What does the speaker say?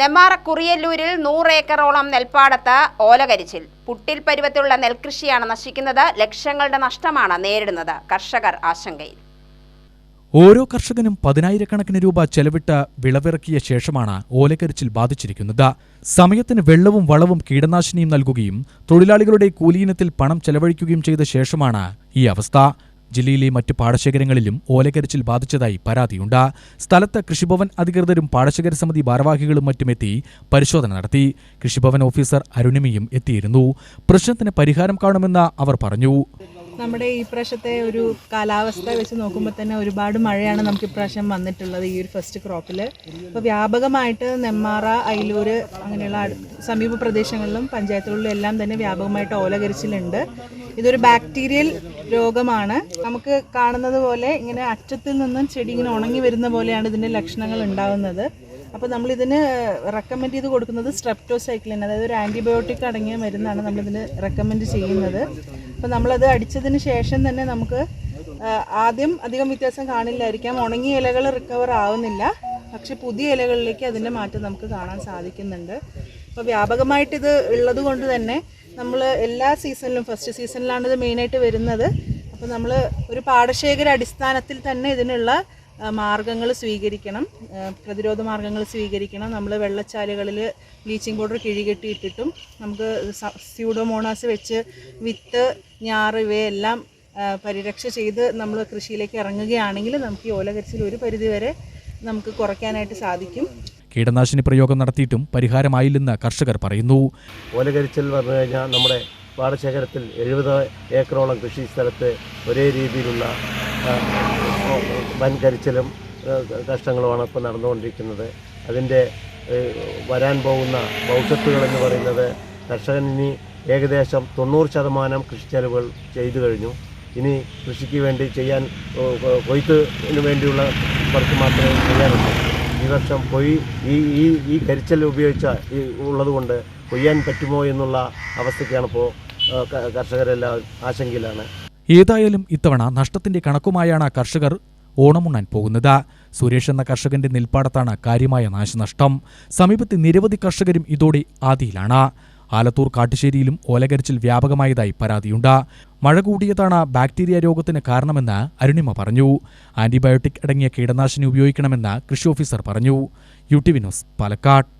നെമ്മാറ കുറിയല്ലൂരിൽ നൂറേക്കറോളം നെൽപ്പാടത്ത് ഓലകരിച്ചിൽ. പുട്ടിൽ പരുവത്തിലുള്ള നെൽകൃഷിയാണ് നശിക്കുന്നത്. ലക്ഷങ്ങളുടെ നഷ്ടമാണ് നേരിടുന്നത്. കർഷകർ ആശങ്കയിൽ. ഓരോ കർഷകനും പതിനായിരക്കണക്കിന് രൂപ ചെലവിട്ട് വിളവിറക്കിയ ശേഷമാണ് ഓലക്കരിച്ചിൽ ബാധിച്ചിരിക്കുന്നത്. സമയത്തിന് വെള്ളവും വളവും കീടനാശിനിയും നൽകുകയും തൊഴിലാളികളുടെ കൂലിയിനത്തിൽ പണം ചെലവഴിക്കുകയും ചെയ്ത ശേഷമാണ് ഈ അവസ്ഥ. ജില്ലയിലെ മറ്റ് പാടശേഖരങ്ങളിലും ഓലക്കരച്ചിൽ ബാധിച്ചതായി പരാതിയുണ്ട്. സ്ഥലത്ത് കൃഷിഭവൻ അധികൃതരും പാടശേഖര സമിതി ഭാരവാഹികളും മറ്റുമെത്തി പരിശോധന നടത്തി. കൃഷിഭവൻ ഓഫീസർ അരുണിമയും എത്തിയിരുന്നു. പ്രശ്നത്തിന് പരിഹാരം കാണുമെന്ന് അവർ പറഞ്ഞു. നമ്മുടെ ഈ പ്രാവശ്യത്തെ ഒരു കാലാവസ്ഥ വെച്ച് നോക്കുമ്പോൾ തന്നെ ഒരുപാട് മഴയാണ് നമുക്ക് ഇപ്രാവശ്യം വന്നിട്ടുള്ളത് ഈ ഒരു ഫസ്റ്റ് ക്രോപ്പിൽ അപ്പോൾ വ്യാപകമായിട്ട് നെമ്മാറ അയിലൂർ അങ്ങനെയുള്ള സമീപ പ്രദേശങ്ങളിലും പഞ്ചായത്തുകളിലും എല്ലാം തന്നെ വ്യാപകമായിട്ട് ഓലകരിച്ചിലുണ്ട്. ഇതൊരു ബാക്ടീരിയൽ രോഗമാണ്. നമുക്ക് കാണുന്നത് പോലെ ഇങ്ങനെ അറ്റത്തിൽ നിന്നും ചെടി ഇങ്ങനെ ഉണങ്ങി വരുന്ന പോലെയാണ് ഇതിന്റെ ലക്ഷണങ്ങൾ ഉണ്ടാകുന്നത് അപ്പോൾ നമ്മളിതിന് റെക്കമെൻഡ് ചെയ്ത് കൊടുക്കുന്നത് സ്ട്രെപ്റ്റോസൈക്ലിൻ അതായത് ഒരു ആന്റിബയോട്ടിക് അടങ്ങിയ മരുന്നാണ് നമ്മളിതിന് റെക്കമെൻഡ് ചെയ്യുന്നത്. അപ്പോൾ നമ്മളത് അടിച്ചതിന് ശേഷം തന്നെ നമുക്ക് ആദ്യം അധികം വ്യത്യാസം കാണില്ലായിരിക്കാം. ഉണങ്ങിയ ഇലകൾ റിക്കവർ ആവുന്നില്ല. പക്ഷെ പുതിയ ഇലകളിലേക്ക് അതിന്റെ മാറ്റം നമുക്ക് കാണാൻ സാധിക്കുന്നുണ്ട്. അപ്പോൾ വ്യാപകമായിട്ട് ഇത് ഉള്ളത് കൊണ്ട് തന്നെ നമ്മൾ എല്ലാ സീസണിലും ഫസ്റ്റ് സീസണിലാണ് ഇത് മെയിനായിട്ട് വരുന്നത്. അപ്പോൾ നമ്മൾ ഒരു പാടശേഖര അടിസ്ഥാനത്തിൽ തന്നെ ഇതിനുള്ള മാർഗങ്ങൾ സ്വീകരിക്കണം. പ്രതിരോധ മാർഗങ്ങൾ സ്വീകരിക്കണം. നമ്മൾ വെള്ളച്ചാലുകളിൽ ബ്ലീച്ചിങ് പൗഡർ കിഴികെട്ടിയിട്ടിട്ടും നമുക്ക് സ്യൂഡോമോണാസ് വെച്ച് വിത്ത് ഞാറ് ഇവയെല്ലാം പരിരക്ഷ ചെയ്ത് നമ്മൾ കൃഷിയിലേക്ക് ഇറങ്ങുകയാണെങ്കിൽ നമുക്ക് ഈ ഓലകരിച്ചിൽ ഒരു പരിധിവരെ നമുക്ക് കുറയ്ക്കാനായിട്ട് സാധിക്കും. കീടനാശിനി പ്രയോഗം നടത്തിയിട്ടും പരിഹാരമായില്ലെന്ന് കർഷകർ പറയുന്നു. ഓലകരിച്ചിൽ പറഞ്ഞു കഴിഞ്ഞാൽ നമ്മുടെ പാടശേഖരത്തിൽ എഴുപത് ഏക്കറോളം കൃഷി സ്ഥലത്ത് ഒരേ രീതിയിലുള്ള വൻ കരിച്ചിലും കഷ്ടങ്ങളുമാണ് ഇപ്പോൾ നടന്നുകൊണ്ടിരിക്കുന്നത്. അതിന്റെ വരാൻ പോകുന്ന ഭവിഷ്യത്തുകൾ എന്ന് പറയുന്നത് കർഷകൻ ഇനി ഏകദേശം തൊണ്ണൂറ് ശതമാനം കൃഷി ചെലവുകൾ ചെയ്തു കഴിഞ്ഞു. ഇനി കൃഷിക്ക് വേണ്ടി ചെയ്യാൻ കൊയ്ത്തിന് വേണ്ടിയുള്ള വർക്ക് മാത്രമേ ചെയ്യാനുള്ളൂ. ഈ വർഷം കൊയ് ഈ ഈ ഈ കരിച്ചൽ ഉപയോഗിച്ച ഈ ഉള്ളതുകൊണ്ട് കൊയ്യാൻ പറ്റുമോ എന്നുള്ള അവസ്ഥയ്ക്കാണ് ഇപ്പോൾ കർഷകരെല്ലാം ആശങ്കയിലാണ്. ഏതായാലും ഇത്തവണ നഷ്ടത്തിന്റെ കണക്കുമായാണ് കർഷകർ ഓണമുണ്ണാൻ പോകുന്നത്. സുരേഷ് എന്ന കർഷകന്റെ നെൽപ്പാടത്താണ് കാര്യമായ നാശനഷ്ടം. സമീപത്തെ നിരവധി കർഷകരും ഇതോടെ ആദിയിലാണ്. ആലത്തൂർ കാട്ടുശ്ശേരിയിലും ഓലകരിച്ചിൽ വ്യാപകമായതായി പരാതിയുണ്ട്. മഴ കൂടിയതാണ് ബാക്ടീരിയ രോഗത്തിന് കാരണമെന്ന് അരുണിമ പറഞ്ഞു. ആന്റിബയോട്ടിക് അടങ്ങിയ കീടനാശിനി ഉപയോഗിക്കണമെന്ന് കൃഷി ഓഫീസർ പറഞ്ഞു. U T Vinos Palakkad.